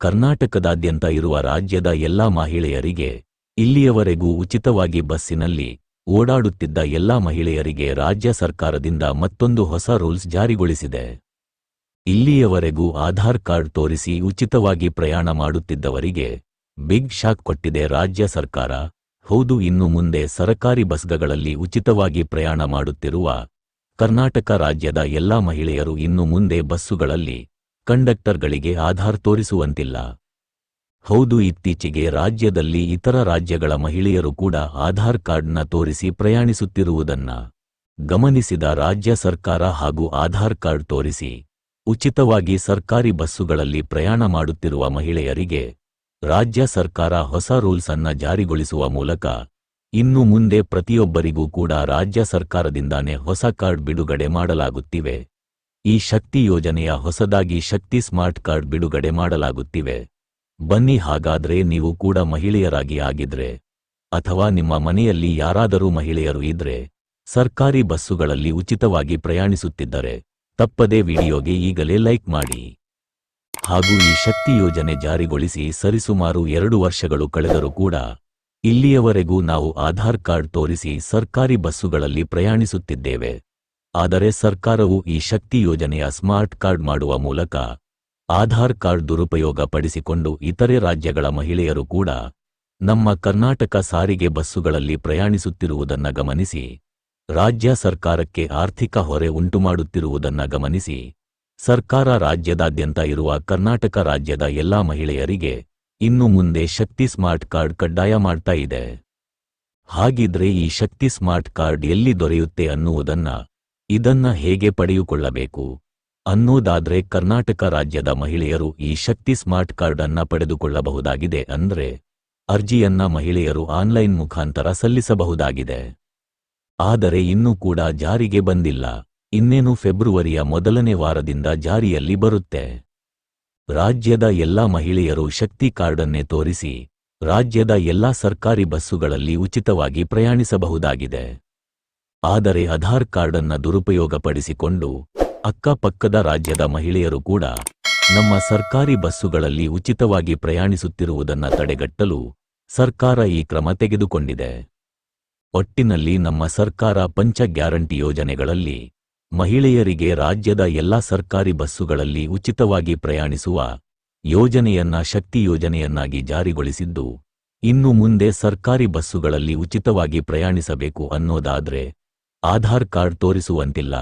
ಕರ್ನಾಟಕದಾದ್ಯಂತ ಇರುವ ರಾಜ್ಯದ ಎಲ್ಲಾ ಮಹಿಳೆಯರಿಗೆ ಇಲ್ಲಿಯವರೆಗೂ ಉಚಿತವಾಗಿ ಬಸ್ಸಿನಲ್ಲಿ ಓಡಾಡುತ್ತಿದ್ದ ಎಲ್ಲಾ ಮಹಿಳೆಯರಿಗೆ ರಾಜ್ಯ ಸರ್ಕಾರದಿಂದ ಮತ್ತೊಂದು ಹೊಸ ರೂಲ್ಸ್ ಜಾರಿಗೊಳಿಸಿದೆ. ಇಲ್ಲಿಯವರೆಗೂ ಆಧಾರ್ ಕಾರ್ಡ್ ತೋರಿಸಿ ಉಚಿತವಾಗಿ ಪ್ರಯಾಣ ಮಾಡುತ್ತಿದ್ದವರಿಗೆ ಬಿಗ್ ಶಾಕ್ ಕೊಟ್ಟಿದೆ ರಾಜ್ಯ ಸರ್ಕಾರ. ಹೌದು, ಇನ್ನು ಮುಂದೆ ಸರಕಾರಿ ಬಸ್ಗಳಲ್ಲಿ ಉಚಿತವಾಗಿ ಪ್ರಯಾಣ ಮಾಡುತ್ತಿರುವ ಕರ್ನಾಟಕ ರಾಜ್ಯದ ಎಲ್ಲಾ ಮಹಿಳೆಯರು ಇನ್ನು ಮುಂದೆ ಬಸ್ಸುಗಳಲ್ಲಿ ಕಂಡಕ್ಟರ್ಗಳಿಗೆ ಆಧಾರ್ ತೋರಿಸುವಂತಿಲ್ಲ. ಹೌದು, ಇತ್ತೀಚೆಗೆ ರಾಜ್ಯದಲ್ಲಿ ಇತರ ರಾಜ್ಯಗಳ ಮಹಿಳೆಯರು ಕೂಡ ಆಧಾರ್ ಕಾರ್ಡ್ನ ತೋರಿಸಿ ಪ್ರಯಾಣಿಸುತ್ತಿರುವುದನ್ನ ಗಮನಿಸಿದ ರಾಜ್ಯ ಸರ್ಕಾರ ಹಾಗೂ ಆಧಾರ್ ಕಾರ್ಡ್ ತೋರಿಸಿ ಉಚಿತವಾಗಿ ಸರ್ಕಾರಿ ಬಸ್ಸುಗಳಲ್ಲಿ ಪ್ರಯಾಣ ಮಾಡುತ್ತಿರುವ ಮಹಿಳೆಯರಿಗೆ ರಾಜ್ಯ ಸರ್ಕಾರ ಹೊಸ ರೂಲ್ಸ್ ಅನ್ನ ಜಾರಿಗೊಳಿಸುವ ಮೂಲಕ ಇನ್ನು ಮುಂದೆ ಪ್ರತಿಯೊಬ್ಬರಿಗೂ ಕೂಡ ರಾಜ್ಯ ಸರ್ಕಾರದಿಂದಾನೇ ಹೊಸ ಕಾರ್ಡ್ ಬಿಡುಗಡೆ ಮಾಡಲಾಗುತ್ತಿವೆ. ಈ ಶಕ್ತಿ ಯೋಜನೆಯ ಹೊಸದಾಗಿ ಶಕ್ತಿ ಸ್ಮಾರ್ಟ್ ಕಾರ್ಡ್ ಬಿಡುಗಡೆ ಮಾಡಲಾಗುತ್ತಿವೆ. ಬನ್ನಿ ಹಾಗಾದ್ರೆ ನೀವು ಕೂಡ ಮಹಿಳೆಯರಾಗಿ ಆಗಿದ್ರೆ, ಅಥವಾ ನಿಮ್ಮ ಮನೆಯಲ್ಲಿ ಯಾರಾದರೂ ಮಹಿಳೆಯರು ಇದ್ರೆ, ಸರ್ಕಾರಿ ಬಸ್ಸುಗಳಲ್ಲಿ ಉಚಿತವಾಗಿ ಪ್ರಯಾಣಿಸುತ್ತಿದ್ದರೆ, ತಪ್ಪದೇ ವಿಡಿಯೋಗೆ ಈಗಲೇ ಲೈಕ್ ಮಾಡಿ. ಹಾಗೂ ಈ ಶಕ್ತಿ ಯೋಜನೆ ಜಾರಿಗೊಳಿಸಿ ಸರಿಸುಮಾರು ಎರಡು ವರ್ಷಗಳು ಕಳೆದರೂ ಕೂಡ, ಇಲ್ಲಿಯವರೆಗೂ ನಾವು ಆಧಾರ್ ಕಾರ್ಡ್ ತೋರಿಸಿ ಸರ್ಕಾರಿ ಬಸ್ಸುಗಳಲ್ಲಿ ಪ್ರಯಾಣಿಸುತ್ತಿದ್ದೇವೆ. ಆದರೆ ಸರ್ಕಾರವು ಈ ಶಕ್ತಿ ಯೋಜನೆಯ ಸ್ಮಾರ್ಟ್ ಕಾರ್ಡ್ ಮಾಡುವ ಮೂಲಕ ಆಧಾರ್ ಕಾರ್ಡ್ ದುರುಪಯೋಗ ಪಡಿಸಿಕೊಂಡು ಇತರೆ ರಾಜ್ಯಗಳ ಮಹಿಳೆಯರು ಕೂಡ ನಮ್ಮ ಕರ್ನಾಟಕ ಸಾರಿಗೆ ಬಸ್ಸುಗಳಲ್ಲಿ ಪ್ರಯಾಣಿಸುತ್ತಿರುವುದನ್ನ ಗಮನಿಸಿ, ರಾಜ್ಯ ಸರ್ಕಾರಕ್ಕೆ ಆರ್ಥಿಕ ಹೊರೆ ಉಂಟುಮಾಡುತ್ತಿರುವುದನ್ನ ಗಮನಿಸಿ, ಸರ್ಕಾರ ರಾಜ್ಯದಾದ್ಯಂತ ಇರುವ ಕರ್ನಾಟಕ ರಾಜ್ಯದ ಎಲ್ಲಾ ಮಹಿಳೆಯರಿಗೆ ಇನ್ನು ಮುಂದೆ ಶಕ್ತಿ ಸ್ಮಾರ್ಟ್ ಕಾರ್ಡ್ ಕಡ್ಡಾಯ ಮಾಡ್ತಾ ಇದೆ. ಹಾಗಿದ್ರೆ ಈ ಶಕ್ತಿ ಸ್ಮಾರ್ಟ್ ಕಾರ್ಡ್ ಎಲ್ಲಿ ದೊರೆಯುತ್ತೆ ಅನ್ನುವುದನ್ನ ಇದನ್ನ ಹೇಗೆ ಪಡೆಯುಕೊಳ್ಳಬೇಕು ಅನ್ನೋದಾದ್ರೆ ಕರ್ನಾಟಕ ರಾಜ್ಯದ ಮಹಿಳೆಯರು ಈ ಶಕ್ತಿ ಸ್ಮಾರ್ಟ್ ಕಾರ್ಡ್ ಅನ್ನ ಪಡೆದುಕೊಳ್ಳಬಹುದಾಗಿದೆ ಅಂದ್ರೆ ಅರ್ಜಿಯನ್ನ ಮಹಿಳೆಯರು ಆನ್ಲೈನ್ ಮುಖಾಂತರ ಸಲ್ಲಿಸಬಹುದಾಗಿದೆ. ಆದರೆ ಇನ್ನೂ ಕೂಡ ಜಾರಿಗೆ ಬಂದಿಲ್ಲ. ಇನ್ನೇನು ಫೆಬ್ರುವರಿಯ ಮೊದಲನೇ ವಾರದಿಂದ ಜಾರಿಯಲ್ಲಿ ಬರುತ್ತೆ. ರಾಜ್ಯದ ಎಲ್ಲಾ ಮಹಿಳೆಯರು ಶಕ್ತಿ ಕಾರ್ಡನ್ನೇ ತೋರಿಸಿ ರಾಜ್ಯದ ಎಲ್ಲಾ ಸರ್ಕಾರಿ ಬಸ್ಸುಗಳಲ್ಲಿ ಉಚಿತವಾಗಿ ಪ್ರಯಾಣಿಸಬಹುದಾಗಿದೆ. ಆದರೆ ಆಧಾರ್ ಕಾರ್ಡನ್ನ ದುರುಪಯೋಗಪಡಿಸಿಕೊಂಡು ಅಕ್ಕಪಕ್ಕದ ರಾಜ್ಯದ ಮಹಿಳೆಯರು ಕೂಡ ನಮ್ಮ ಸರ್ಕಾರಿ ಬಸ್ಸುಗಳಲ್ಲಿ ಉಚಿತವಾಗಿ ಪ್ರಯಾಣಿಸುತ್ತಿರುವುದನ್ನ ತಡೆಗಟ್ಟಲು ಸರ್ಕಾರ ಈ ಕ್ರಮ ತೆಗೆದುಕೊಂಡಿದೆ. ಒಟ್ಟಿನಲ್ಲಿ ನಮ್ಮ ಸರ್ಕಾರ ಪಂಚ ಗ್ಯಾರಂಟಿ ಯೋಜನೆಗಳಲ್ಲಿ ಮಹಿಳೆಯರಿಗೆ ರಾಜ್ಯದ ಎಲ್ಲಾ ಸರ್ಕಾರಿ ಬಸ್ಸುಗಳಲ್ಲಿ ಉಚಿತವಾಗಿ ಪ್ರಯಾಣಿಸುವ ಯೋಜನೆಯನ್ನ ಶಕ್ತಿ ಯೋಜನೆಯನ್ನಾಗಿ ಜಾರಿಗೊಳಿಸಿದ್ದು, ಇನ್ನು ಮುಂದೆ ಸರ್ಕಾರಿ ಬಸ್ಸುಗಳಲ್ಲಿ ಉಚಿತವಾಗಿ ಪ್ರಯಾಣಿಸಬೇಕು ಅನ್ನೋದಾದ್ರೆ ಆಧಾರ್ ಕಾರ್ಡ್ ತೋರಿಸುವಂತಿಲ್ಲ.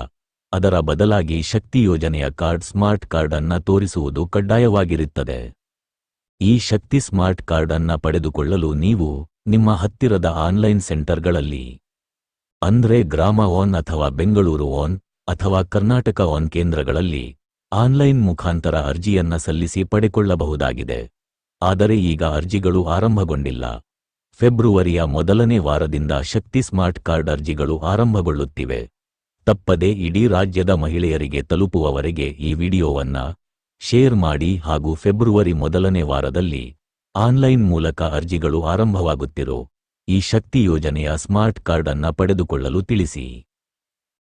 ಅದರ ಬದಲಾಗಿ ಶಕ್ತಿ ಯೋಜನೆಯ ಕಾರ್ಡ್ ಸ್ಮಾರ್ಟ್ ಕಾರ್ಡ್ ಅನ್ನ ತೋರಿಸುವುದು ಕಡ್ಡಾಯವಾಗಿರುತ್ತದೆ. ಈ ಶಕ್ತಿ ಸ್ಮಾರ್ಟ್ ಕಾರ್ಡ್ ಅನ್ನ ಪಡೆದುಕೊಳ್ಳಲು ನೀವು ನಿಮ್ಮ ಹತ್ತಿರದ ಆನ್ಲೈನ್ ಸೆಂಟರ್ಗಳಲ್ಲಿ ಅಂದ್ರೆ ಗ್ರಾಮ ಓನ್ ಅಥವಾ ಬೆಂಗಳೂರು ಓನ್ ಅಥವಾ ಕರ್ನಾಟಕ ಓನ್ ಕೇಂದ್ರಗಳಲ್ಲಿ ಆನ್ಲೈನ್ ಮುಖಾಂತರ ಅರ್ಜಿಯನ್ನ ಸಲ್ಲಿಸಿ ಪಡೆಕೊಳ್ಳಬಹುದಾಗಿದೆ. ಆದರೆ ಈಗ ಅರ್ಜಿಗಳು ಆರಂಭಗೊಂಡಿಲ್ಲ. ಫೆಬ್ರುವರಿಯ ಮೊದಲನೇ ವಾರದಿಂದ ಶಕ್ತಿ ಸ್ಮಾರ್ಟ್ ಕಾರ್ಡ್ ಅರ್ಜಿಗಳು ಆರಂಭಗೊಳ್ಳುತ್ತಿವೆ. ತಪ್ಪದೆ ಇಡೀ ರಾಜ್ಯದ ಮಹಿಳೆಯರಿಗೆ ತಲುಪುವವರೆಗೆ ಈ ವಿಡಿಯೋವನ್ನ ಶೇರ್ ಮಾಡಿ ಹಾಗೂ ಫೆಬ್ರವರಿ ಮೊದಲನೇ ವಾರದಲ್ಲಿ ಆನ್ಲೈನ್ ಮೂಲಕ ಅರ್ಜಿಗಳು ಆರಂಭವಾಗುತ್ತಿರೋ ಈ ಶಕ್ತಿ ಯೋಜನೆಯ ಸ್ಮಾರ್ಟ್ ಕಾರ್ಡ್ ಅನ್ನ ಪಡೆದುಕೊಳ್ಳಲು ತಿಳಿಸಿ.